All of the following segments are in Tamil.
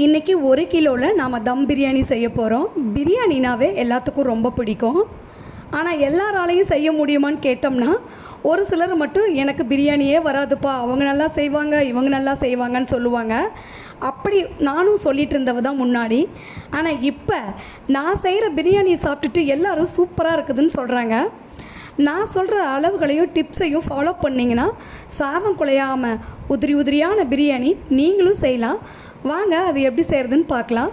இன்றைக்கி ஒரு கிலோவில் நாம் தம் பிரியாணி செய்ய போகிறோம் பிரியாணினாவே எல்லாத்துக்கும் ரொம்ப பிடிக்கும். ஆனால் எல்லாராலையும் செய்ய முடியுமான்னு கேட்டோம்னா ஒரு சிலர் மட்டும் எனக்கு பிரியாணியே வராதுப்பா. அவங்க நல்லா செய்வாங்க இவங்க நல்லா செய்வாங்கன்னு சொல்லுவாங்க. அப்படி நானும் சொல்லிட்டு இருந்தவ தான் முன்னாடி. ஆனால் இப்போ நான் செய்கிற பிரியாணி சாப்பிட்டுட்டு எல்லாரும் சூப்பராக இருக்குதுன்னு சொல்கிறாங்க நான் சொல்கிற அளவுகளையும் டிப்ஸையும் ஃபாலோ பண்ணிங்கன்னா சாதம் குலையாமல் உதிரி உதிரியான பிரியாணி நீங்களும் செய்யலாம். வாங்க அது எப்படி செய்கிறதுன்னு பார்க்கலாம்.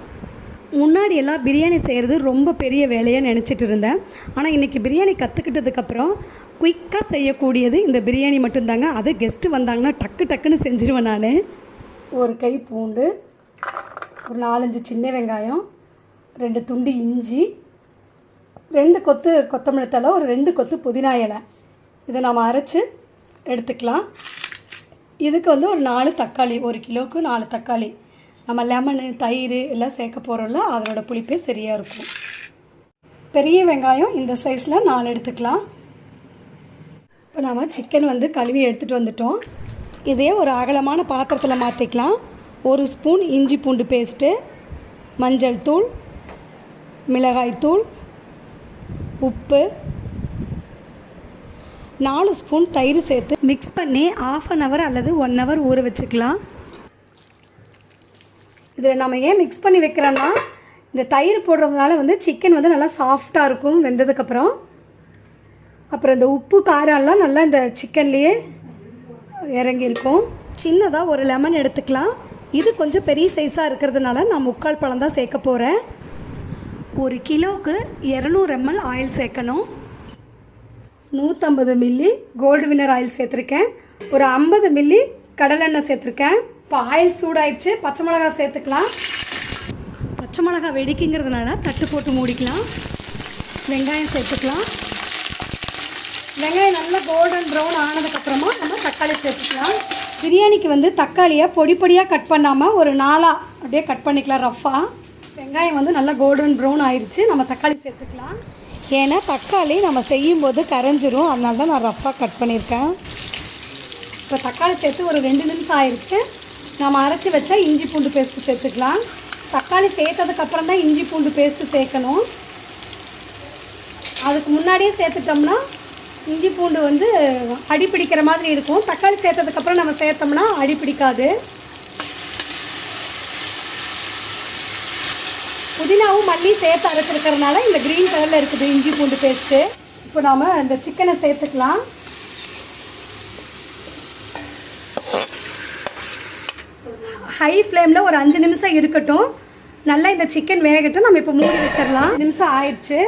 முன்னாடி எல்லாம் பிரியாணி செய்கிறது ரொம்ப பெரிய வேலையாக நினச்சிட்டு இருந்தேன். ஆனால் இன்றைக்கி பிரியாணி கற்றுக்கிட்டதுக்கப்புறம் குயிக்காக செய்யக்கூடியது இந்த பிரியாணி மட்டும்தாங்க. அது கெஸ்ட்டு வந்தாங்கன்னா டக்கு டக்குன்னு செஞ்சிருவேன் நான். ஒரு கை பூண்டு ஒரு நாலஞ்சு சின்ன வெங்காயம் ரெண்டு துண்டு இஞ்சி ரெண்டு கொத்து கொத்தமல்லி தழை ஒரு ரெண்டு கொத்து புதினா இலை. இதை நம்ம அரைச்சி எடுத்துக்கலாம். இதுக்கு வந்து ஒரு நாலு தக்காளி ஒரு கிலோவுக்கு நாலு தக்காளி. நம்ம லெமனு தயிர் எல்லாம் சேர்க்க போகிறோம்ல அதனோட புளிப்பே சரியாக இருக்கும். பெரிய வெங்காயம் இந்த சைஸில் நாலு எடுத்துக்கலாம். இப்போ நம்ம சிக்கன் வந்து கழுவி எடுத்துகிட்டு வந்துட்டோம். இதே ஒரு அகலமான பாத்திரத்தில் மாற்றிக்கலாம் ஒரு ஸ்பூன் இஞ்சி பூண்டு பேஸ்ட்டு மஞ்சள் தூள் மிளகாய் தூள் உப்பு நாலு ஸ்பூன் தயிர் சேர்த்து மிக்ஸ் பண்ணி ஆஃப் அன் ஹவர் அல்லது ஒன் ஹவர் ஊற வச்சுக்கலாம். இதில் நம்ம ஏன் மிக்ஸ் பண்ணி வைக்கிறோன்னா இந்த தயிர் போடுறதுனால வந்து சிக்கன் வந்து நல்லா சாஃப்டாக இருக்கும் வெந்ததுக்கப்புறம் அப்புறம். இந்த உப்பு காரம்லாம் நல்லா இந்த சிக்கன்லேயே இறங்கியிருக்கும். சின்னதாக ஒரு லெமன் எடுத்துக்கலாம். இது கொஞ்சம் பெரிய சைஸாக இருக்கிறதுனால நான் முக்கால் பழம் தான் சேர்க்க போகிறேன் ஒரு கிலோவுக்கு இரநூறு எம்எல் ஆயில் சேர்க்கணும். நூற்றம்பது மில்லி கோல்டு வின்னர் ஆயில் சேர்த்துருக்கேன். ஒரு ஐம்பது மில்லி கடலெண்ணெய் சேர்த்துருக்கேன். இப்போ ஆயில் சூடாயிடுச்சு. பச்சை மிளகாய் சேர்த்துக்கலாம். பச்சை மிளகாய் வெடிக்குங்கிறதுனால தட்டு போட்டு மூடிக்கலாம். வெங்காயம் சேர்த்துக்கலாம். வெங்காயம் நல்லா கோல்டன் ப்ரௌன் ஆனதுக்கப்புறமா நம்ம தக்காளி சேர்த்துக்கலாம். பிரியாணிக்கு வந்து தக்காளியை பொடி பொடியாக கட் பண்ணாமல் ஒரு நாலாக அப்படியே கட் பண்ணிக்கலாம் ரஃப்பாக வெங்காயம் வந்து நல்லா கோல்டன் ப்ரௌன் ஆயிடுச்சு நம்ம தக்காளி சேர்த்துக்கலாம். ஏன்னா தக்காளி நம்ம செய்யும்போது கரைஞ்சிரும். அதனால தான் நான் ரஃப்பாக கட் பண்ணியிருக்கேன். இப்போ தக்காளி சேர்த்து ஒரு ரெண்டு நிமிஷம் ஆயிருக்கு. நம்ம அரைச்சி வச்சா இஞ்சி பூண்டு பேஸ்ட்டு சேர்த்துக்கலாம். தக்காளி சேர்த்ததுக்கப்புறம் தான் இஞ்சி பூண்டு பேஸ்ட்டு சேர்க்கணும். அதுக்கு முன்னாடியே சேர்த்துட்டோம்னா இஞ்சி பூண்டு வந்து அடி பிடிக்கிற மாதிரி இருக்கும். தக்காளி சேர்த்ததுக்கப்புறம் நம்ம சேர்த்தோம்னா அடி பிடிக்காது. புதினாவும் மல்லி சேர்த்து அரைச்சிருக்கிறதுனால இந்த க்ரீன் கலரில் இருக்குது இஞ்சி பூண்டு பேஸ்ட்டு. இப்போ நாம் இந்த சிக்கனை சேர்த்துக்கலாம். ஹை ஃப்ளேமில் ஒரு அஞ்சு நிமிஷம் இருக்கட்டும். நல்லா இந்த சிக்கன் வேகட்டும். நம்ம இப்போ மூடி வச்சிடலாம். நிமிஷம் ஆயிடுச்சு.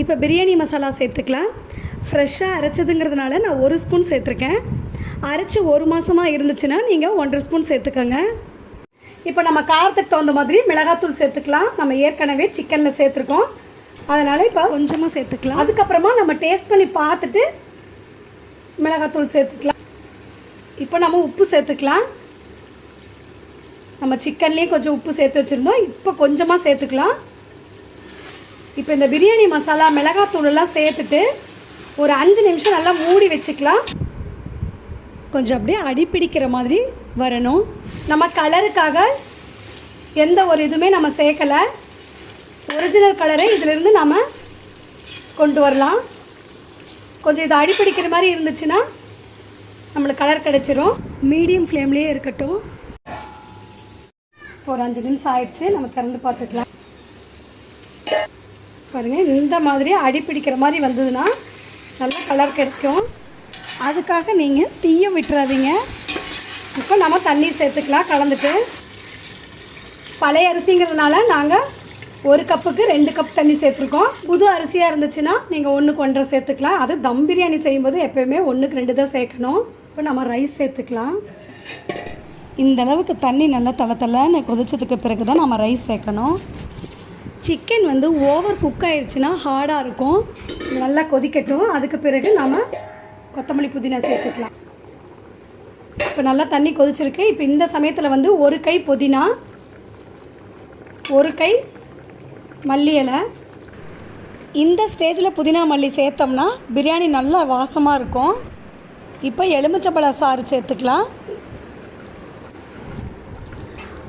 இப்போ பிரியாணி மசாலா சேர்த்துக்கலாம். ஃப்ரெஷ்ஷாக அரைச்சதுங்கிறதுனால நான் ஒரு ஸ்பூன் சேர்த்துருக்கேன். அரைச்சி ஒரு மாதமாக இருந்துச்சுன்னா நீங்கள் ஒன்றரை ஸ்பூன் சேர்த்துக்கோங்க. இப்போ நம்ம காரத்துக்கு தகுந்த மாதிரி மிளகாத்தூள் சேர்த்துக்கலாம். நம்ம ஏற்கனவே சிக்கனில் சேர்த்துருக்கோம். அதனால் இப்போ கொஞ்சமாக சேர்த்துக்கலாம். அதுக்கப்புறமா நம்ம டேஸ்ட் பண்ணி பார்த்துட்டு மிளகாத்தூள் சேர்த்துக்கலாம். இப்போ நம்ம உப்பு சேர்த்துக்கலாம். நம்ம சிக்கன்லேயும் கொஞ்சம் உப்பு சேர்த்து வச்சுருந்தோம். இப்போ கொஞ்சமாக சேர்த்துக்கலாம். இப்போ இந்த பிரியாணி மசாலா மிளகாத்தூளெல்லாம் சேர்த்துட்டு ஒரு அஞ்சு நிமிஷம் நல்லா மூடி வச்சுக்கலாம். கொஞ்சம் அப்படியே அடிப்பிடிக்கிற மாதிரி வரணும். நம்ம கலருக்காக எந்த ஒரு இதுவுமே நம்ம சேர்க்கலை. ஒரிஜினல் கலரை இதிலிருந்து நம்ம கொண்டு வரலாம். கொஞ்சம் இது அடிப்பிடிக்கிற மாதிரி இருந்துச்சுன்னா நம்மளுக்கு கலர் கிடச்சிரும். மீடியம் ஃப்ளேம்லேயே இருக்கட்டும். ஒரு அஞ்சு நிமிஷம் ஆயிடுச்சு. நம்ம திறந்து பார்த்துக்கலாம். பாருங்க இந்த மாதிரி அடிப்பிடிக்கிற மாதிரி வந்ததுன்னா நல்ல கலர் கிடைக்கும் அதுக்காக நீங்கள் தீயும் விட்டுறாதீங்க. இப்போ நம்ம தண்ணி சேர்த்துக்கலாம் கலந்துட்டு. பழைய அரிசிங்கிறதுனால நாங்கள் ஒரு கப்புக்கு ரெண்டு கப் தண்ணி சேர்த்துருக்கோம். புது அரிசியாக இருந்துச்சுன்னா நீங்கள் ஒன்றுக்கு ஒன்றரை சேர்த்துக்கலாம். அது தம் பிரியாணி செய்யும்போது எப்போயுமே ஒன்றுக்கு ரெண்டு தான் சேர்க்கணும். இப்போ நம்ம ரைஸ் சேர்த்துக்கலாம். இந்த அளவுக்கு தண்ணி நல்லா தலை தலைன்னு கொதிச்சதுக்கு பிறகு தான் நம்ம ரைஸ் சேர்க்கணும். சிக்கன் வந்து ஓவர் குக் ஆயிடுச்சுன்னா ஹார்டாக இருக்கும். நல்லா கொதிக்கட்டும். அதுக்கு பிறகு நம்ம கொத்தமல்லி புதினா சேர்த்துக்கலாம். இப்போ நல்லா தண்ணி கொதிச்சிருக்கு. இப்போ இந்த சமயத்தில் வந்து ஒரு கை புதினா ஒரு கை மல்லி இலை. இந்த ஸ்டேஜில் புதினா மல்லி சேர்த்தோம்னா பிரியாணி நல்லா வாசமாக இருக்கும். இப்போ எலுமிச்சப்பழ சாறு சேர்த்துக்கலாம்.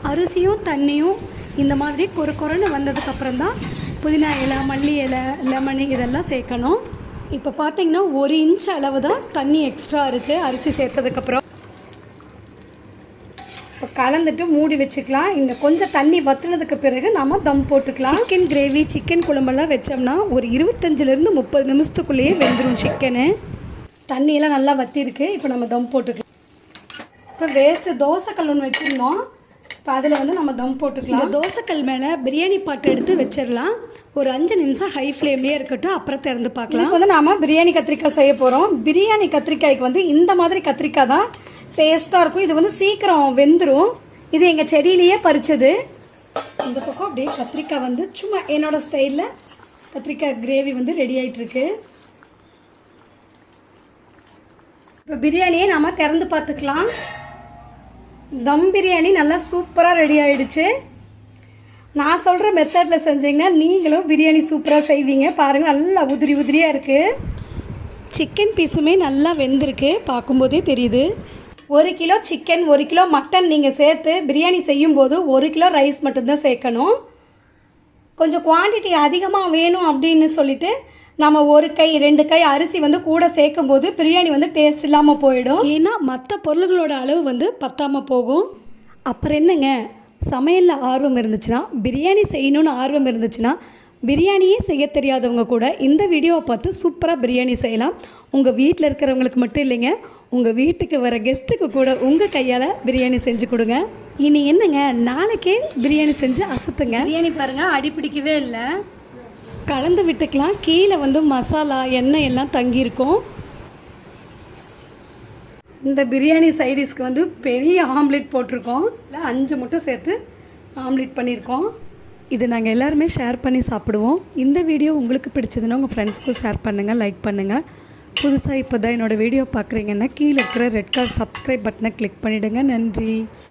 அரிசியும் தண்ணியும் இந்த மாதிரி கொர கொரன்னு வந்ததுக்கப்புறம் தான் புதினா இலை மல்லி இலை லெமனு இதெல்லாம் சேர்க்கணும். இப்போ பார்த்தீங்கன்னா ஒரு இன்ச் அளவு தான் தண்ணி எக்ஸ்ட்ரா இருக்குது அரிசி சேர்த்ததுக்கப்புறம் இப்போ கலந்துட்டு மூடி வச்சுக்கலாம். இன்னும் கொஞ்சம் தண்ணி வத்துனதுக்கு பிறகு நம்ம தம் போட்டுக்கலாம். சிக்கன் கிரேவி சிக்கன் குழம்பெல்லாம் வச்சோம்னா ஒரு இருபத்தஞ்சிலேருந்து முப்பது நிமிஷத்துக்குள்ளேயே வெந்துடும் சிக்கனு தண்ணியெல்லாம் நல்லா வத்திருக்கு. இப்போ நம்ம தம் போட்டுக்கலாம். இப்போ வேஸ்ட்டு தோசைக்கல் ஒன்று வச்சுருந்தோம். இப்போ அதில் வந்து நம்ம தம் போட்டுக்கலாம். தோசைக்கல் மேலே பிரியாணி பாட்டு எடுத்து வச்சிடலாம் ஒரு அஞ்சு நிமிஷம் ஹை ஃப்ளேம்லேயே இருக்கட்டும் அப்புறம் திறந்து பார்க்கலாம். இப்போ வந்து நாம பிரியாணி கத்திரிக்காய் செய்ய போகிறோம் பிரியாணி கத்திரிக்காய்க்கு வந்து இந்த மாதிரி கத்திரிக்காய் தான் டேஸ்ட்டாக இருக்கும். இது வந்து சீக்கிரம் வெந்துடும் இது எங்கள் செடியிலேயே பறிச்சது. இந்த பக்கம் அப்படியே கத்திரிக்காய் வந்து சும்மா என்னோட ஸ்டைலில் கத்திரிக்காய் கிரேவி வந்து ரெடி ஆயிட்டு இருக்கு இப்போ பிரியாணியை நாம் திறந்து பார்த்துக்கலாம். தம் பிரியாணி நல்லா சூப்பராக ரெடி ஆயிடுச்சு. நான் சொல்கிற மெத்தடில் செஞ்சீங்கன்னா நீங்களும் பிரியாணி சூப்பராக செய்வீங்க. பாருங்கள் நல்லா உதிரி உதிரியாக இருக்குது சிக்கன் பீஸுமே நல்லா வெந்திருக்கு. பார்க்கும்போதே தெரியுது. ஒரு கிலோ சிக்கன் ஒரு கிலோ மட்டன் நீங்கள் சேர்த்து பிரியாணி செய்யும்போது ஒரு கிலோ ரைஸ் மட்டும்தான் சேர்க்கணும். கொஞ்சம் குவாண்டிட்டி அதிகமாக வேணும் அப்படின்னு சொல்லிட்டு நம்ம ஒரு கை ரெண்டு கை அரிசி வந்து கூட சேர்க்கும் போது பிரியாணி வந்து டேஸ்ட் இல்லாமல் போயிடும். ஏன்னா மற்ற பொருள்களோட அளவு வந்து பத்தாமல் போகும். அப்புறம் என்னங்க? சமையலில் ஆர்வம் இருந்துச்சுன்னா பிரியாணி செய்யணும்னு ஆர்வம் இருந்துச்சுன்னா பிரியாணியே செய்ய தெரியாதவங்க கூட இந்த வீடியோவை பார்த்து சூப்பராக பிரியாணி செய்யலாம். உங்கள் வீட்டில் இருக்கிறவங்களுக்கு மட்டும் இல்லைங்க உங்கள் வீட்டுக்கு வர கெஸ்ட்டுக்கு கூட உங்கள் கையால் பிரியாணி செஞ்சு கொடுங்க. இனி என்னங்க? நாளைக்கே பிரியாணி செஞ்சு அசத்துங்க. பிரியாணி பாருங்கள் அடி பிடிக்கவே இல்லை. கலந்து விட்டுக்கலாம். கீழே வந்து மசாலா எண்ணெய் எல்லாம் தங்கியிருக்கும். இந்த பிரியாணி சைடிஷ்க்கு வந்து பெரிய ஆம்லெட் போட்டிருக்கோம். இல்லை அஞ்சு முட்டை சேர்த்து ஆம்லெட் பண்ணியிருக்கோம். இது நாங்கள் எல்லாருமே ஷேர் பண்ணி சாப்பிடுவோம். இந்த வீடியோ உங்களுக்கு பிடிச்சதுன்னா உங்கள் ஃப்ரெண்ட்ஸ்க்கும் ஷேர் பண்ணுங்கள் லைக் பண்ணுங்கள் புதுசாக இப்போ தான் என்னோடய வீடியோ பார்க்குறீங்கன்னா கீழே இருக்கிற ரெட் கலர் சப்ஸ்கிரைப் பட்டனை கிளிக் பண்ணிவிடுங்க நன்றி.